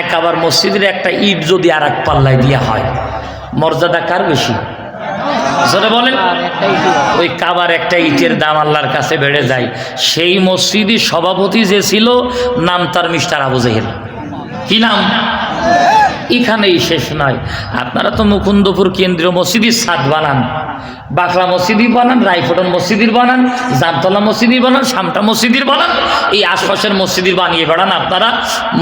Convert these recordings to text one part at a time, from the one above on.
এক আবার মসজিদের একটা ইট যদি আর এক পাল্লায় দিয়া হয় মর্যাদা কার বেশি? জোরে বলেন। ওই কাবার একটা ইটের দাম আল্লাহর কাছে বেড়ে যায়। সেই মসজিদের সভাপতি যে ছিল নাম তার মিস্টার আবু জেহেল। কি নাম? এখানেই শেষ নয়। আপনারা তো মুকুন্দপুর কেন্দ্রীয় মসজিদের সাদ বানান বাকলা মসজিদই বানান রায়ফটন মসজিদের বানান, জামতলা মসজিদের বানান, সামটা মসজিদের বানান, এই আশপাশের মসজিদের বানিয়ে বেড়ান আপনারা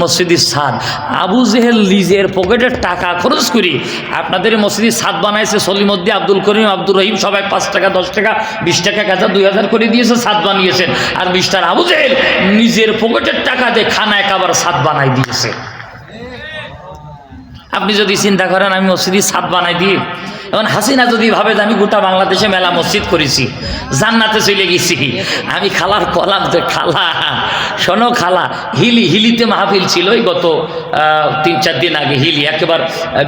মসজিদের সাদ আবু জেহেল লিজের পকেটের টাকা খরচ করি আপনাদের মসজিদের সাদ বানাইছে, সলিমদ্দি, আব্দুল করিম, আব্দুর রহিম, সবাই পাঁচ টাকা, দশ টাকা, বিশ টাকা কাজা দুই হাজার করে দিয়েছে সাদ বানিয়েছেন। আর মিস্টার আবু জেহেল নিজের পকেটের টাকা দিয়ে খানায় কাবার সাদ বানাই দিয়েছে। আপনি যদি চিন্তা করেন, আমি মসজিদের ছাদ বানাই দিই এখন হাসিনা যদি ভাবে আমি গোটা বাংলাদেশে মেলা মসজিদ করেছি, জান্নাতে চলে গেছি। আমি খালার কলাম যে খালা, শোনো খালা, হিলি, হিলিতে মাহফিল ছিল এই গত তিন চার দিন আগে হিলি। একেবারে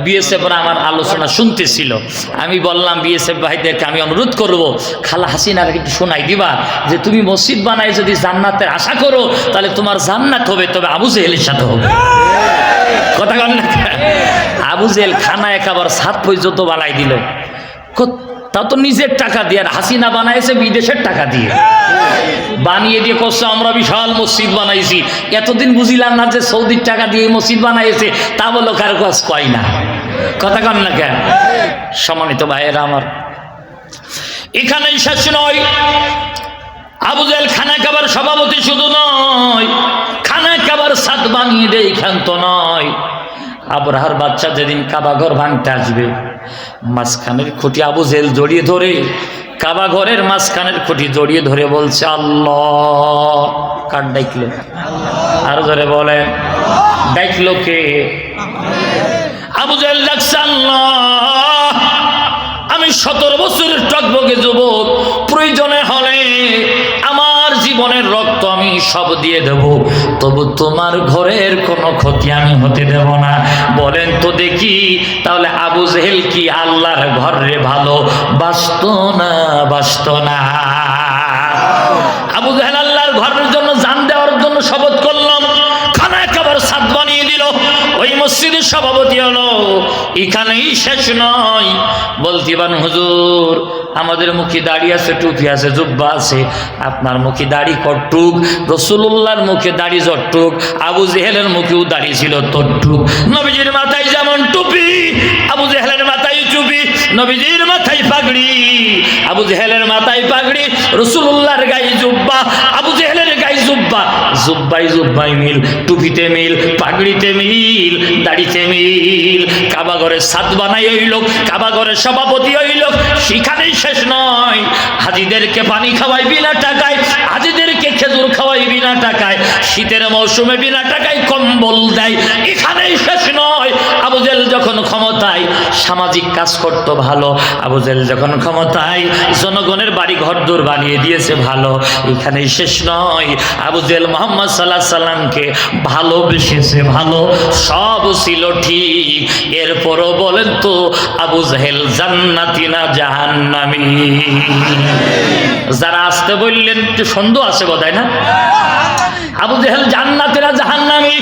বিএসএফ আমার আলোচনা শুনতেছিল। আমি বললাম বিএসএফ ভাইদেরকে আমি অনুরোধ করব, খালা হাসিনার একটু শোনাই দিবা, যে তুমি মসজিদ বানায় যদি জান্নাতের আশা করো, তাহলে তোমার জান্নাত হবে, তবে আবু জেহেলের সাথে হবে। কথা কন না। আবু জেল খানা একেবার সাত পর্যন্ত বানাই দিল। তা তো নিজের টাকা দিয়ে, আর হাসিনা বানাইছে বিদেশের টাকা দিয়ে। বানিয়ে দিয়ে করছে আমরা বিশাল মসজিদ বানাইছি। এতদিন বুঝিলাম না যে সৌদির টাকা দিয়ে মসজিদ বানাইছে, তা বলো কারও কাজ কয় না? কথা কন না কেন? সম্মানিত ভাইয়েরা আমার, এখানেই শেষ নয়। আবু জেল খানা খাবার সভাপতি শুধু নয়, খানা খাবার সাত বানিয়ে দেয় ক্ষান্ত নয়। আবরাহার বাচ্চা যেদিন কাবাঘর ভাঙতে আসবে, মাঝখানের খুঁটি আবু জেল জড়িয়ে ধরে কাবা ঘরের মাঝখানের খুঁটি জড়িয়ে ধরে বলছে, আল্লাহ। কার ডাইকলো আর ধরে বলে ডাইকলো কে? আবু জেল ডাকছে, আল্লাহ। আমি সতেরো বছরের টকবগে যুবক জীবনের রক্ত আমি সব দিয়ে দেব। তবু তোমার ঘরের কোনো ক্ষতি আমি হতে দেব না। বলেন তো দেখি, তাহলে আবু জেহেল কি আল্লাহর ঘরে ভালো? বাসত না বাসত না। আবু জেহেল আল্লাহর ঘরের জন্য জান দেওয়ার জন্য শপথ করলাম। খানা একেবারে সাত বানিয়ে দিল। ওই মসজিদের সভাপতি হলো, এখানেই শেষ নয়। বলতে পারেন, হুজুর আমাদের মুখে দাড়ি আছে, টুপি আছে, জুব্বা আছে। আপনার মুখে দাড়ি কটুক রসুল্লাহর মুখে দাড়ি জটুক আবু জেহেলের মুখেও দাড়ি ছিল তটুক নবীজির মাথায় যেমন টুপি, আবু জেহেলের মাথায় টুপি নবীজির মাথায় পাগড়ি, আবু জেহেলের মাথায় পাগড়ি রসুল্লাহর গায়ে জুব্বা আবু জেহেলের গায়ে জুব্বা জুব্বাই জুব্বাই মিল, টুপিতে মিল, পাগড়িতে মিল, দাড়িতে মিল। কাবা ঘরে সাত বানাই ওই লোক, কাবা ঘরের সভাপতি ওই লোক। সেখানেই শেষ নয়। হাজিদেরকে পানি খাওয়াই বিনা টাকায়, হাজিদেরকে খেজুর খাওয়াই বিনা টাকায়। শীতের মৌসুমে বিনা টাকায় কম্বল দেয়। এখানেই শেষ নয়। আবুজেল যখন ক্ষমতায়, সামাজিক কাজ করত ভালো। আবুজেল যখন ক্ষমতায়, জনগণের বাড়ি ঘর দূর বানিয়ে দিয়েছে ভালো। এখানেই শেষ নয়। আবুজেল মোহাম্মদ সাল্লাহ সাল্লামকে ভালোবেসেছে ভালো। সব ছিল ঠিক। এরপরও বলেন তো, আবু জাহেল জান্নাতি না জাহান্নামি? যারা আসতে বললেন, একটু সন্দেহ আছে বোধ না? আবু জাহেল জান্নাতি না জাহান্নামি?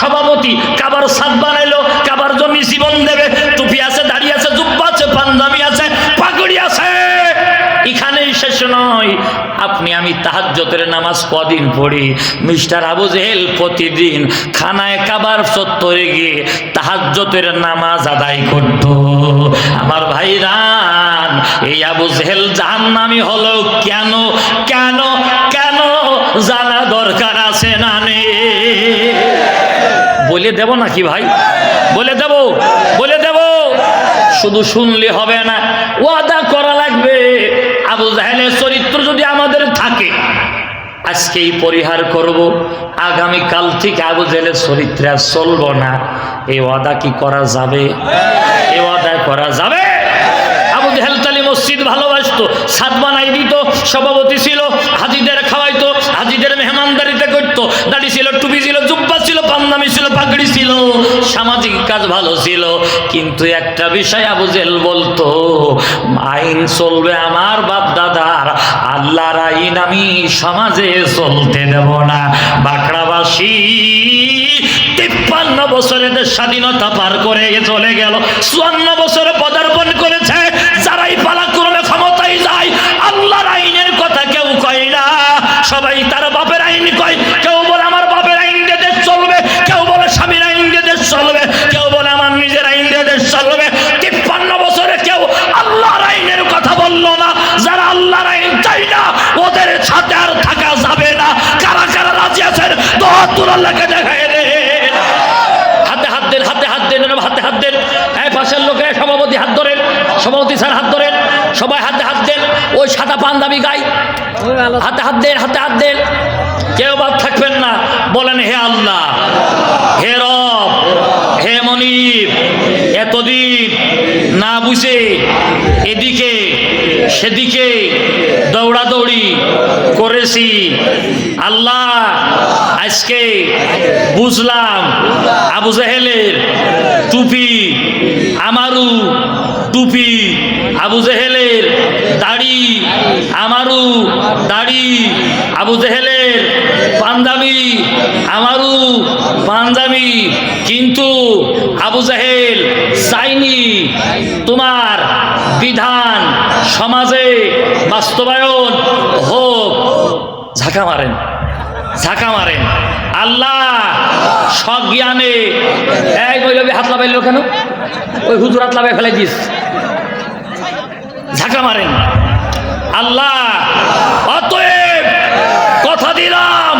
সভাপতি, কাবার সাদ বানাইলো, কাবার জমি জীবন দেবে, টুপি আছে, দাড়ি আছে, জুব্বা আছে, পাঞ্জাবি আছে, পাগড়ি আছে। এখানেই শেষ নয়। আপনি আমি তাহাজ্জতের নামাজ কদিন পড়ি? মিস্টার আবু জেহেল প্রতিদিন খানায় কাবার চত্বরে গিয়ে তাহাজ্জতের নামাজ আদায় করত। আমার ভাই রান এই আবু জেহেল জাহান্নামি হলো কেন? কেন? কেন? জানা দরকার আছে বলে দেব নাকি ভাই? বলে দেব বলে দেব। শুধু শুনলে হবে না, ওয়াদা করা লাগবে। আবু জাহেলের চরিত্র যদি আমাদের থাকে, আজকেই পরিহার করব। আগামী কাল থেকে আবু জাহেলের চরিত্রে আর চলবো না। এই ওয়াদা কি করা যাবে? এই ওয়াদা করা যাবে। আবু জাহেল তালি মসজিদ ভালোবাসতো সাত বানাই দিত সভাপতি ছিল, হাজিদের খাওয়াইতো হাজিদের মেহমানদারিতে করতো দাড়ি ছিল টুপি ছিল জুব্বা ছিল পান্নামি ছিল পাগড়ি ছিল সামান্য সামাজিক কাজ ভালো ছিল, কিন্তু একটা বিষয় আবু জেল বলতো, আইন চলবে আমার বাপ দাদার, আল্লাহর আইন আমি সমাজে চলতে দেব না। বাঁকড়াবাসী তিপ্পান্ন বছরে স্বাধীনতা পার করে চলে গেল, চুয়ান্ন বছরে পদার্পণ করেছে সভাপতি স্যার হাত ধরেন, সবাই হাতে হাত দেন, ওই সাদা পাঞ্জাবি গাই, হাতে হাত দেন, হাতে হাত দেন। কেউ বাদ থাকবেন না, বলেন, হে আল্লাহ, হে রব, হে মনিব, এতদিন না বুঝে এদিকে, সেদিকে দৌড়াদৌড়ি করেছি। আল্লাহ, আজকে বুঝলাম, আবু জাহেলের টুপি আমারু টুপি, আবু জেহেলের দাড়ি, আমারু দাড়ি, আবু জেহেলের পাঞ্জাবি, আমারু পাঞ্জাবি। কিন্তু আবু জাহেল চাইনি তোমার বিধান সমাজে বাস্তবায়ন হোক। ঝাঁকা মারেন ঝাঁকা মারেন। আল্লাহ সজ্ঞানে, এই মৈলবী হাত লাগাইল কেন? ওই হুজুর হাত লাগাই ফেলে দিস। ঝাঁকা মারেন। আল্লাহ অতএব কথা দিলাম।